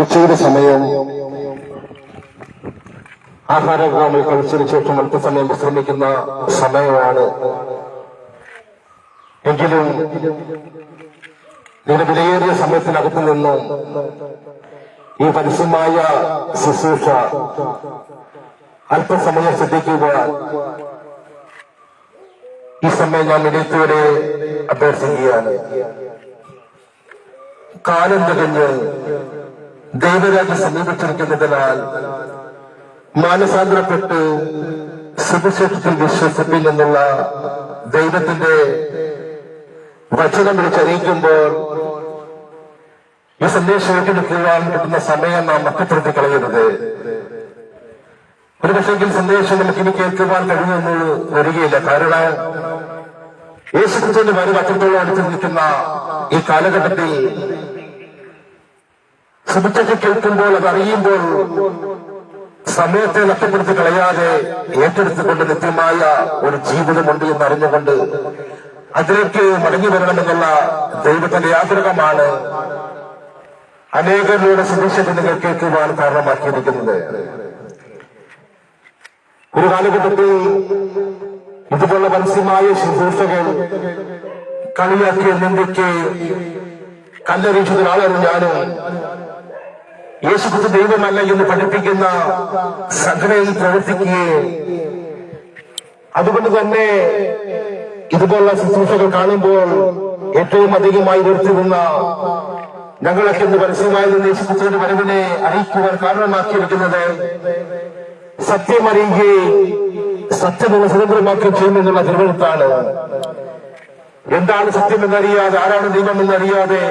ഉച്ചയുടെ സമയം ആഹാരഗ്രാമിൽ കഴിച്ചതിന് ശേഷം അല്പസമയം വിശ്രമിക്കുന്ന സമയമാണ്. എങ്കിലും നിങ്ങളുടെ വിലയേറിയ സമയത്തിനകത്ത് നിന്നും ഈ പരസ്യമായ ശുശ്രൂഷ അല്പസമയം ശ്രദ്ധിക്കുക. ഈ സമയം ഞാൻ ഇടയ്ക്കൂടെ അഭ്യർത്ഥിക്കുകയാണ്. കാലം തികഞ്ഞ് ദൈവരാജ്യം സമീപിച്ചിരിക്കുന്നതിനാൽ മാനസാന്തരപ്പെട്ട് സുവിശേഷത്തിൽ വിശ്വസിപ്പിൽ നിന്നുള്ള ദൈവത്തിന്റെ വചനം വിളിച്ചറിയിക്കുമ്പോൾ ഈ സന്ദേശം ഏറ്റെടുക്കുവാൻ കിട്ടുന്ന സമയം നാം നഷ്ടപ്പെടുത്തി കളയരുത് ഒരു പക്ഷെങ്കിൽ സന്ദേശം നമുക്ക് ഇനി കേൾക്കുവാൻ കഴിയുമെന്ന് വരികയില്ല. കാരണം യേശുക്രിസ്തുവിന്റെ വരും അത്രത്തോളം അടുത്ത് നിൽക്കുന്ന ഈ കാലഘട്ടത്തിൽ സുഭിക്ഷയ്ക്ക് കേൾക്കുമ്പോൾ അത് അറിയുമ്പോൾ സമയത്തെ നഷ്ടപ്പെടുത്തി കളയാതെ ഏറ്റെടുത്തുകൊണ്ട് നിത്യമായ ഒരു ജീവിതമുണ്ട് എന്ന് അറിഞ്ഞുകൊണ്ട് അതിലേക്ക് മടങ്ങി വരണമെന്നുള്ള ദൈവത്തിന്റെ ആഗ്രഹമാണ് അനേകരുടെ സുഭിക്ഷ നിങ്ങൾ കേൾക്കുവാൻ കാരണമാക്കിയിരിക്കുന്നത്. ഒരു കാലഘട്ടത്തിൽ ഇതുപോലെ പരസ്യമായ ശുശ്രൂഷകൾ കളിയാക്കിയ നിന്ദയ്ക്ക് കല്ലെറിയിച്ചതിനാളാണ് ഞാനും. യേശുക്രിസ്തു ദൈവമല്ല എന്ന് പഠിപ്പിക്കുന്ന സംഘടനയിൽ പ്രവർത്തിക്കുകയും. അതുകൊണ്ട് തന്നെ ഇതുപോലുള്ള ശുശ്രൂഷകൾ കാണുമ്പോൾ ഏറ്റവും അധികമായി നിർത്തിരുന്ന ഞങ്ങളൊക്കെ ഇന്ന് പരസ്യമായി നിന്ന് യേശുക്രിസ്തുവിന്റെ വരവിനെ അറിയിക്കുവാൻ കാരണമാക്കിയിരിക്കുന്നത് സത്യം അറിയുകയും സത്യമുള്ള സ്വതന്ത്രമാക്കുകയും ചെയ്യുമെന്നുള്ള തിരുവഴുത്താണ്. എന്താണ് സത്യം എന്നറിയാതെ ആരാണ് നിയമം എന്നറിയാതെ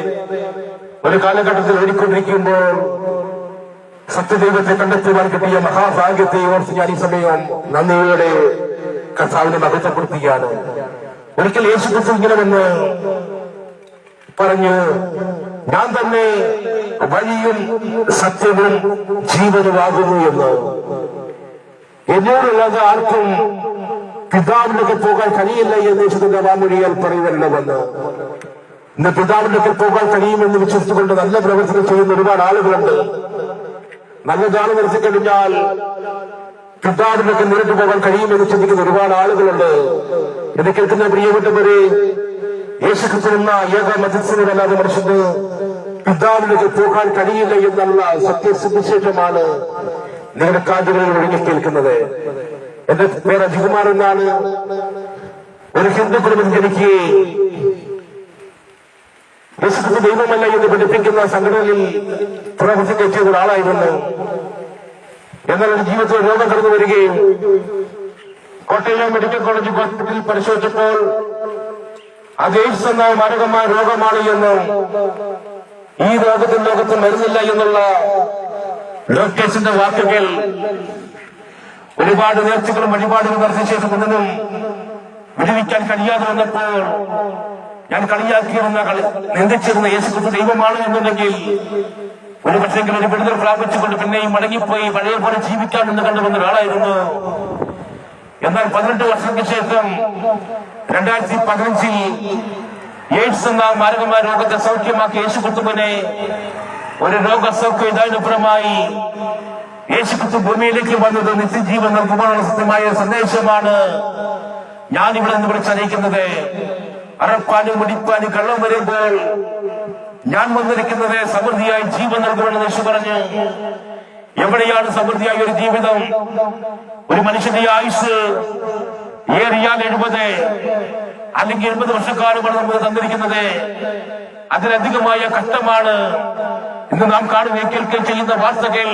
ഒരു കാലഘട്ടത്തിൽ ഓടിക്കൊണ്ടിരിക്കുമ്പോൾ സത്യദൈവത്തെ കണ്ടെത്തുവാൻ കിട്ടിയ മഹാഭാഗ്യത്തെ ഓർത്ത് ഞാൻ ഈ സമയം നന്ദിയോടെ കർത്താവിനെ മഹത്വപ്പെടുത്തുകയാണ് ഒരിക്കൽ യേശു ക്രിസ്തു ഇങ്ങനെ വന്ന് പറഞ്ഞു ഞാൻ തന്നെ വഴിയും സത്യവും ജീവനുമാകുന്നു എന്ന്. എന്നോടുള്ളത് ആർക്കും പിതാവിനൊക്കെ പോകാൻ കഴിയില്ല എന്ന് യേശുവിന്റെ വാമൊഴിയാൽ പറയുമല്ലോവെന്ന് ഇന്ന് പിതാവിനൊക്കെ പോകാൻ കഴിയുമെന്ന് വിശ്വസിച്ചുകൊണ്ട് നല്ല പ്രവർത്തനം ചെയ്യുന്ന ഒരുപാട് ആളുകളുണ്ട്. നല്ല ജാലം നിർത്തി കഴിഞ്ഞാൽ പിതാവിനൊക്കെ നേരിട്ട് പോകാൻ കഴിയുമെന്ന് ചിന്തിക്കുന്ന ഒരുപാട് ആളുകളുണ്ട്. എന്നെ കേൾക്കുന്ന പ്രിയപ്പെട്ടവരെ യേശു ഏക മധ്യസ്ഥനല്ലാതെ മനുഷ്യന് പിതാവിനൊക്കെ പോകാൻ കഴിയില്ല എന്നുള്ള സത്യസുവിശേഷമാണ് നിങ്ങളുടെ കാതുകളിൽ ഒഴുകി കേൾക്കുന്നത്. എന്റെ പേര് അജികുമാർ എന്നാണ് ഒരു ഹിന്ദു കുടുംബം ജനിക്കുകയും ദൈവമല്ല എന്ന് പഠിപ്പിക്കുന്ന സംഘടനയിൽ പ്രവർത്തിക്കുക ചെയ്ത ഒരാളായിരുന്നു എന്നാൽ ഒരു ജീവിതത്തിൽ രോഗം കടന്നു വരികയും കോട്ടയം മെഡിക്കൽ കോളേജ് ഹോസ്പിറ്റലിൽ പരിശോധിച്ചപ്പോൾ അത് എയ്ഡ്സ് എന്ന മാരകമായ രോഗമാണ് എന്നും ഈ രോഗത്തിൽ ലോകത്ത് മരുന്നില്ല എന്നുള്ള ഡോക്ടേഴ്സിന്റെ വാക്കുകൾ ഒരുപാട് നേർച്ചകളും വഴിപാടുകളും നടത്തിയ ശേഷം വിടുവിക്കാൻ കഴിയാതെ വന്നപ്പോൾ ഞാൻ കളിയാക്കിയിരുന്ന കളി നിന്ദിച്ചിരുന്ന യേശുക്രിസ്തു ദൈവമാണ് എന്നുണ്ടെങ്കിൽ ഒരു പക്ഷെങ്കിലും ഒരു വിടുതൽ പ്രാപിച്ചുകൊണ്ട് പിന്നെയും മടങ്ങിപ്പോയി പഴയ പോലെ ജീവിക്കാമെന്ന് കണ്ടുവന്ന ഒരാളായിരുന്നു. എന്നാൽ പതിനെട്ട് വർഷങ്ങൾക്ക് ശേഷം രണ്ടായിരത്തി പതിനഞ്ചിൽ എയ്ഡ്സ് എന്ന മാരകമായ രോഗത്തെ സൗഖ്യമാക്കി യേശുക്രിസ്തുവിനെ ഒരു രോഗസൗഖ്യ ഇതാനുപുറമായി യേശുക്രിസ്തു ഭൂമിയിലേക്ക് വന്നത് നിത്യജീവൻ നൽകുവാനുള്ള സത്യമായ സന്ദേശമാണ് ഞാൻ ഇവിടെ നിന്ന് വിളിച്ചറിയിക്കുന്നത്. അറപ്പാനും മുടിപ്പാനും കള്ളം വരുമ്പോൾ ഞാൻ വന്നിരിക്കുന്നത് സമൃദ്ധിയായി ജീവൻ നൽകുമെന്ന് യേശു പറഞ്ഞു. എവിടെയാണ് സമൃദ്ധിയായ ഒരു ജീവിതം? ഒരു മനുഷ്യന്റെ ആയുസ് ഏറിയാൽ എഴുപത് അല്ലെങ്കിൽ എൺപത് വർഷക്കാലമാണ് നമുക്ക് തന്നിരിക്കുന്നത്. അതിലധികമായ കഷ്ടമാണ്. ഇന്ന് നാം കാണുകയും കേൾക്കുകയും ചെയ്യുന്ന വാർത്തകൾ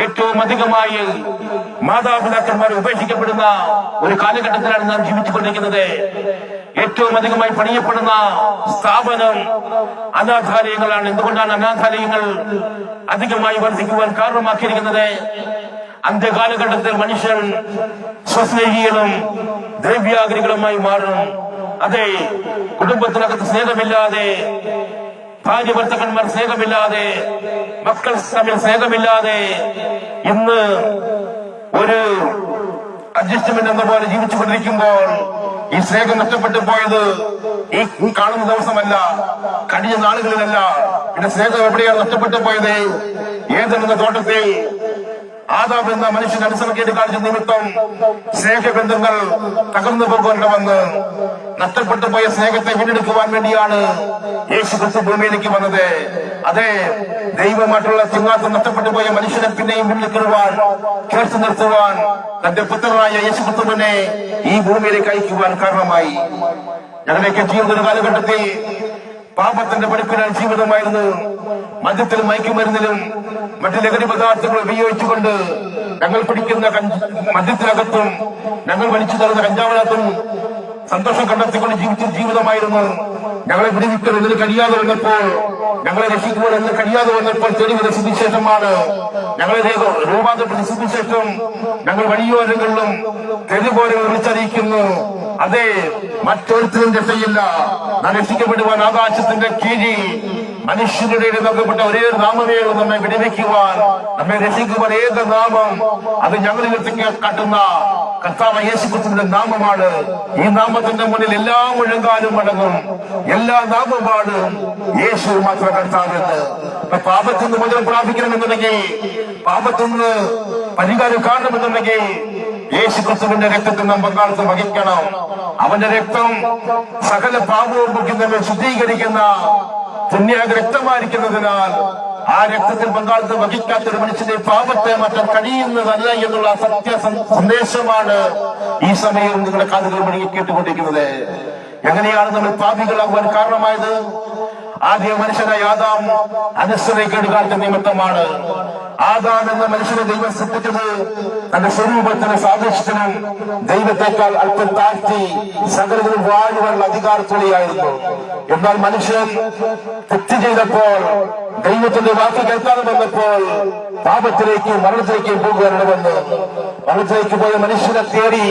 ഏറ്റവും അധികമായി മാതാപിതാക്കന്മാർ ഉപേക്ഷിക്കപ്പെടുന്ന ഒരു കാലഘട്ടത്തിലാണ് നാം ജീവിച്ചുകൊണ്ടിരിക്കുന്നത്. ഏറ്റവും അധികമായി പണിയപ്പെടുന്ന സ്ഥാപനം അനാഥാലയങ്ങളാണ്. എന്തുകൊണ്ടാണ് അനാഥാലയങ്ങൾ അധികമായി വർദ്ധിക്കുവാൻ കാരണമാക്കിയിരിക്കുന്നത്? അന്ത്യകാലഘട്ടത്തിൽ മനുഷ്യൻ സ്വസ്നേഹികളും ദ്രവ്യാഗ്രികളുമായി മാറും. അതെ കുടുംബത്തിനകത്ത് സ്നേഹമില്ലാതെ ഭാര്യ ഭർത്തക്കന്മാർ സ്നേഹമില്ലാതെ മക്കൾ തമ്മിൽ സ്നേഹമില്ലാതെ ഇന്ന് ഒരു അഡ്ജസ്റ്റ്മെന്റ് എന്ന പോലെ ജീവിച്ചുകൊണ്ടിരിക്കുമ്പോൾ ഈ സ്നേഹം നഷ്ടപ്പെട്ടു പോയത് ഈ കാണുന്ന ദിവസമല്ല കഴിഞ്ഞ നാളുകളിലല്ല. എന്റെ സ്നേഹം എവിടെയാണ് നഷ്ടപ്പെട്ടു പോയത്? ഏതെന്ന തോട്ടത്തിൽ ആദാം എന്ന മനുഷ്യൻ അനുസരണക്കേട് കാണിച്ച നിമിത്തം സ്നേഹബന്ധങ്ങൾ തകർന്നു പോകേണ്ടവന്ന് നഷ്ടപ്പെട്ടു പോയ സ്നേഹത്തെ വീണ്ടെടുക്കുവാൻ വേണ്ടിയാണ് യേശു ക്രിസ്തു ഭൂമിയിലേക്ക് വന്നത്. അതെ ദൈവമായിട്ടുള്ള സിംഹാസം നഷ്ടപ്പെട്ടു പോയ മനുഷ്യനെ പിന്നെയും വീണ്ടെടുക്കുവാൻ ചേർത്ത് നിർത്തുവാൻ തന്റെ പുത്രനായ യേശു ക്രിസ്തുവിനെ ഈ ഭൂമിയിലേക്ക് അയക്കുവാൻ കാരണമായി. ഞങ്ങളുടെയൊക്കെ ജീവിത കാലഘട്ടത്തിൽ പാപത്തിന്റെ പഠിപ്പിനാൽ ജീവിതമായിരുന്നു. മദ്യത്തിൽ മയക്കുമരുന്നിലും മറ്റ് ലഹരി പദാർത്ഥങ്ങൾ ഉപയോഗിച്ചുകൊണ്ട് ഞങ്ങൾ പിടിക്കുന്ന മദ്യത്തിനകത്തും ഞങ്ങൾ വലിച്ചു തരുന്ന കഞ്ചാവിനകത്തും സന്തോഷം കണ്ടെത്തിക്കൊണ്ട് ജീവിച്ച ജീവിതമായിരുന്നു. ഞങ്ങളെ വിടുവിക്കാൻ ഇതിന് കഴിയാതെ വന്നപ്പോൾ ഞങ്ങളെ രക്ഷിക്കുമ്പോൾ എന്ന് കഴിയാതെ വന്നപ്പോൾ തെളിവിന്റെ സുവിശേഷമാണ്. ഞങ്ങളെ രൂപാന്തരപ്പെട്ട സുവിശേഷം ഞങ്ങൾ വഴിയോരങ്ങളിലും തെരുവോരങ്ങൾ വിളിച്ചറിയിക്കുന്നു. അതെ മറ്റൊരുത്തിനും രക്ഷയില്ല. നാം രക്ഷിക്കപ്പെടുവാൻ ആകാശത്തിന്റെ കീഴിൽ മനുഷ്യരുടെ നൽകപ്പെട്ട ഒരേ ഒരു നാമമേ വിടുവിക്കുവാൻ നമ്മെ രക്ഷിക്കുവാൻ ഏക നാമം. അത് ഞങ്ങളിലേക്ക് കാട്ടുന്ന കർത്താവ് യേശുക്രിസ്തുവിന്റെ നാമമാണ്. ഈ നാമത്തിന്റെ മുന്നിൽ എല്ലാ മുഴങ്കാലും അടങ്ങും. എല്ലാ നാമപാടും യേശു മാത്രം കർത്താവെന്ന് പാപത്തിൽ നിന്ന് മുതൽ പ്രാപിക്കണമെന്നുണ്ടെങ്കിൽ പാപത്തിൽ നിന്ന് പരിഹാരം കാണണമെന്നുണ്ടെങ്കിൽ യേശുക്രിസ്തുവിന്റെ രക്തത്തിൽ നാം പങ്കാളിത്തം വഹിക്കണം. അവന്റെ രക്തം സകല പാപവും നമ്മെ ശുദ്ധീകരിക്കുന്ന പുണ്യാഗ രക്തമായിരിക്കുന്നതിനാൽ ആ രക്തത്തിൽ പങ്കാളിത്തം വഹിക്കാത്ത ഒരു മനുഷ്യന്റെ പാപത്തെ മാറ്റാൻ കഴിയുന്നതല്ല എന്നുള്ള സത്യ സന്ദേശമാണ് ഈ സമയം നിങ്ങളുടെ കാതുകൾ മുഴുകി കേട്ടുകൊണ്ടിരിക്കുന്നത്. എങ്ങനെയാണ് നമ്മൾ പാപികളാകുവാൻ കാരണമായത്? ആദ്യ മനുഷ്യനെ ആദാം അനുസരിക്കേടുകാലത്തെ നിമിത്തമാണ്. ആദാം എന്ന മനുഷ്യനെ ദൈവം സൃഷ്ടിച്ചത് തന്റെ സ്വരൂപത്തിന് സാദൃശ്യത്തിനും ദൈവത്തെക്കാൾ അല്പം താഴ്ത്തി സകലത്തിലും വാഴുവാനുള്ള അധികാരത്തോടെയായിരുന്നു. എന്നാൽ മനുഷ്യൻ തെറ്റ് ചെയ്തപ്പോൾ ദൈവത്തിന്റെ വാക്ക് കേൾക്കാതെ വന്നപ്പോൾ പാപത്തിലേക്ക് മരണത്തിലേക്ക് വന്ന് മരണത്തിലേക്ക് പോയ മനുഷ്യനെ തേടി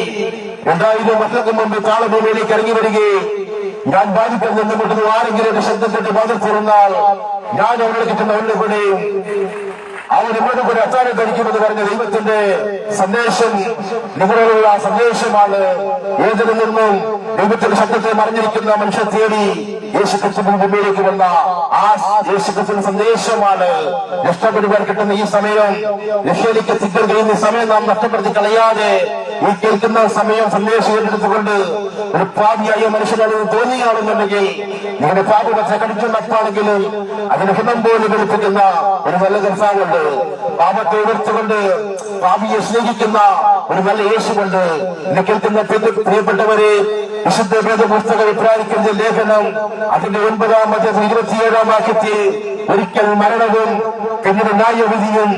രണ്ടായിരം വർഷങ്ങൾക്ക് മുമ്പ് താളഭൂമിയിലേക്ക് ഇറങ്ങി വരികയും ഞാൻ ബാധിക്കാൻ നിന്നുകൊണ്ടത് ആരെങ്കിലും ശബ്ദപ്പെട്ട് വാതിൽ തുറന്നാൽ ഞാൻ അവരുടെ കിട്ടുന്ന അവരുടെ കൂടെയും അവർ നിങ്ങളുടെ കൂടെ അത്താനം കഴിക്കുമെന്ന് പറഞ്ഞ ദൈവത്തിന്റെ സന്ദേശം നിങ്ങളോടുള്ള സന്ദേശമാണ്. ഏതിൽ നിന്നും ദൈവത്തിന്റെ ശബ്ദത്തെ മറിഞ്ഞിരിക്കുന്ന മനുഷ്യ തേടി യേശു ക്രിസ്തു ഭൂമിയിലേക്ക് വന്ന ആ യേശു സന്ദേശമാണ്. രക്ഷപ്പെടുവാൻ കിട്ടുന്ന ഈ സമയം രക്ഷയിലേക്ക് എത്തിക്കാൻ കഴിയുന്ന സമയം നാം നഷ്ടപ്പെടുത്തി കളയാതെ ഈ കേൾക്കുന്ന സമയം സന്ദേശം ഏറ്റെടുത്തുകൊണ്ട് ഒരു പാപിയായ മനുഷ്യനാണെന്ന് തോന്നിയാണെന്നുണ്ടെങ്കിൽ നിങ്ങളുടെ പാപത്തെ നടത്താണെങ്കിൽ അതിന് ഹിതം പോലെ വെളുപ്പിക്കുന്ന ഒരു നല്ല കർത്താവുണ്ട്. പാപത്തെ ഉയർത്തുകൊണ്ട് പാപിയെ സ്നേഹിക്കുന്ന ഒരു നല്ല യേശുണ്ട് എന്നെ കേൾക്കുന്ന പ്രിയ- പ്രിയപ്പെട്ടവരെ വിശുദ്ധ വേദ പുസ്തകം അഭിപ്രായിക്കുന്ന ലേഖനം അതിന്റെ ഒൻപതാം ഇരുപത്തിയേഴാം വാക്യത്തിൽ ഒരിക്കൽ മരണവും പിന്നീട് ന്യായവിധിയും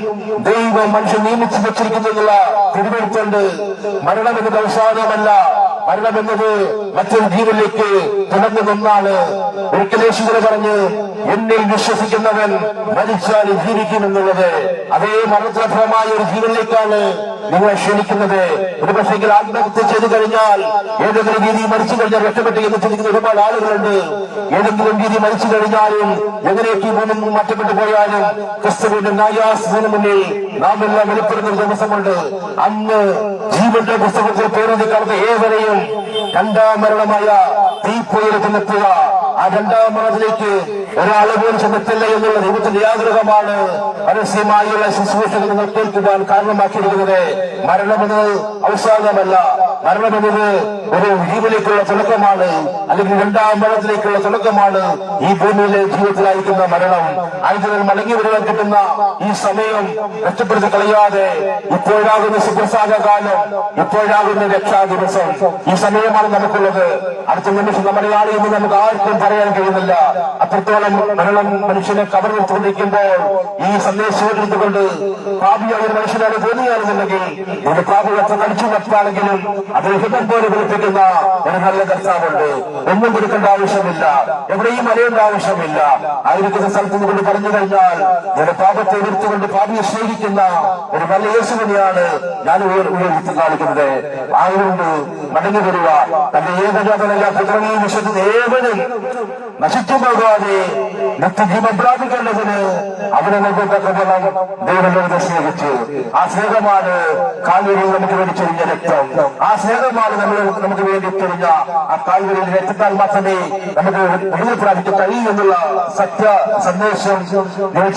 ദൈവം മനുഷ്യൻ നിയമിച്ചു വെച്ചിരിക്കുന്നുള്ള തിരുവെടുത്തുണ്ട് മരണമെന്നത് അവസാനമല്ല. മരണം എന്നത് മറ്റൊരു ജീവനിലേക്ക് തുടർന്നു നിന്നാണ് ഒരിക്കലേശ്വര പറഞ്ഞ് എന്നിൽ വിശ്വസിക്കുന്നവൻ മരിച്ചാൽ ജീവിക്കുമെന്നുള്ളത് അതേ മരണപ്രഭമായ ഒരു ജീവനിലേക്കാണ് നിങ്ങളെ ക്ഷണിക്കുന്നത്. ഒരു പക്ഷേ ആത്മഹത്യ ചെയ്തു കഴിഞ്ഞാൽ ഏതെങ്കിലും രീതി മരിച്ചു കഴിഞ്ഞാൽ രക്ഷപ്പെട്ട് എന്ന് ചിന്തിക്കുന്ന ഒരുപാട് ആളുകളുണ്ട്. ഏതെങ്കിലും രീതി മരിച്ചു കഴിഞ്ഞാലും എങ്ങനെയൊക്കെ ഭൂമി മാറ്റപ്പെട്ടു പോയാലും ക്രിസ്തുവിന്റെ നായാസിന് മുന്നിൽ നാം എല്ലാം വെളിപ്പെടുന്ന ദിവസമുണ്ട്. അന്ന് ജീവന്റെ പുസ്തകത്തിൽ പേരെഴുതി ഏവരെയും രണ്ടാം മരണമായ തീപ്പൊയിൽ ചെന്നെത്തുക ആ രണ്ടാം മരണത്തിലേക്ക് ഒരാളെ പോലും ചെന്നെത്തില്ല എന്നുള്ള ദൈവത്തിന്റെ ആഗ്രഹമാണ് പരസ്യമായുള്ള ശുശ്രൂഷകൾ നിങ്ങൾ കേൾക്കുവാൻ കാരണമാക്കിയിരിക്കുന്നത്. മരണമെന്നത് അവസാനമല്ല മരണമെന്നത് ഒരു ജീവനിലേക്കുള്ള തുടക്കമാണ്. അല്ലെങ്കിൽ രണ്ടാം മരണത്തിലേക്കുള്ള തുടക്കമാണ് ഈ ഭൂമിയിലെ ജീവിതത്തിലായിരിക്കുന്ന മരണം. ആയുധങ്ങൾ മടങ്ങി വരുവാൻ കിട്ടുന്ന ഈ സമയം രക്ഷപ്പെടുത്തി കളയാതെ ഇപ്പോഴാകുന്ന സുപ്രസാദ കാലം ഇപ്പോഴാകുന്ന രക്ഷാ ദിവസം ഈ സമയമാണ് നമുക്കുള്ളത്. അടുത്ത നിമിഷം നമ്മുടെ ആളെയെന്ന് നമുക്ക് ആർക്കും പറയാൻ കഴിയുന്നില്ല. അത്രത്തോളം മരണം മനുഷ്യനെ കവർന്നെടുത്തുകൊണ്ടിരിക്കുമ്പോൾ ഈ സന്ദേശം എടുത്തുകൊണ്ട് പാപിയായ ഒരു മനുഷ്യനാണ് തോന്നിയാണെന്നുണ്ടെങ്കിൽ ഒരു പാപികത്തെ കടിച്ചു നിർത്താണെങ്കിലും അത് ഹിതം പോലെ വിളിപ്പിക്കുന്ന ഒരു നല്ല കർത്താവുണ്ട്. ഒന്നും കൊടുക്കേണ്ട ആവശ്യമില്ല. എവിടെയും അറിയേണ്ട ആവശ്യമില്ല. ആയിരിക്കുന്ന സ്ഥലത്ത് കൊണ്ട് പറഞ്ഞു കഴിഞ്ഞാൽ എന്റെ പാപത്തെ എതിർത്തുകൊണ്ട് പാപിയെ സ്നേഹിക്കുന്ന ഒരു നല്ല യേശുവിനെയാണ് ഞാൻ ഉയർ- ഉയർത്തി കാണിക്കുന്നത്. ആയതുകൊണ്ട് മടങ്ങി വരിക തന്റെ ഏകജാതനല്ല പുത്രനെയും വിശ്വസിക്കുന്ന ഏവനും നശിച്ചു പോകാതെ നിത്യജീവൻ പ്രാപിക്കേണ്ടതിന് അവരെ നൽകത്തക്കവണ്ണം ദൈവത്തെ സ്നേഹിച്ചു. ആ സ്നേഹമാണ് കാൽവരിയിൽ നമുക്ക് വേണ്ടി ചൊരിഞ്ഞ രക്തം. ആ സ്നേഹമാണ് നമ്മൾ നമുക്ക് വേണ്ടി ചൊരിഞ്ഞ ആ കാൽവരിയിൽ രക്തത്താൽ മാത്രമേ നമുക്ക് വിടുതൽ പ്രാപിക്കാൻ കഴിയൂ എന്നുള്ള സത്യ സന്ദേശം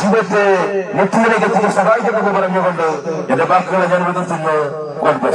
ജീവിതത്തെ നിത്യത്തിലേക്ക് എത്തിക്കാൻ സഹായിക്കുമെന്ന് പറഞ്ഞുകൊണ്ട് എന്റെ വാക്കുകളെ ഞാൻ വിടുത്തുന്നു ഗോഡ്.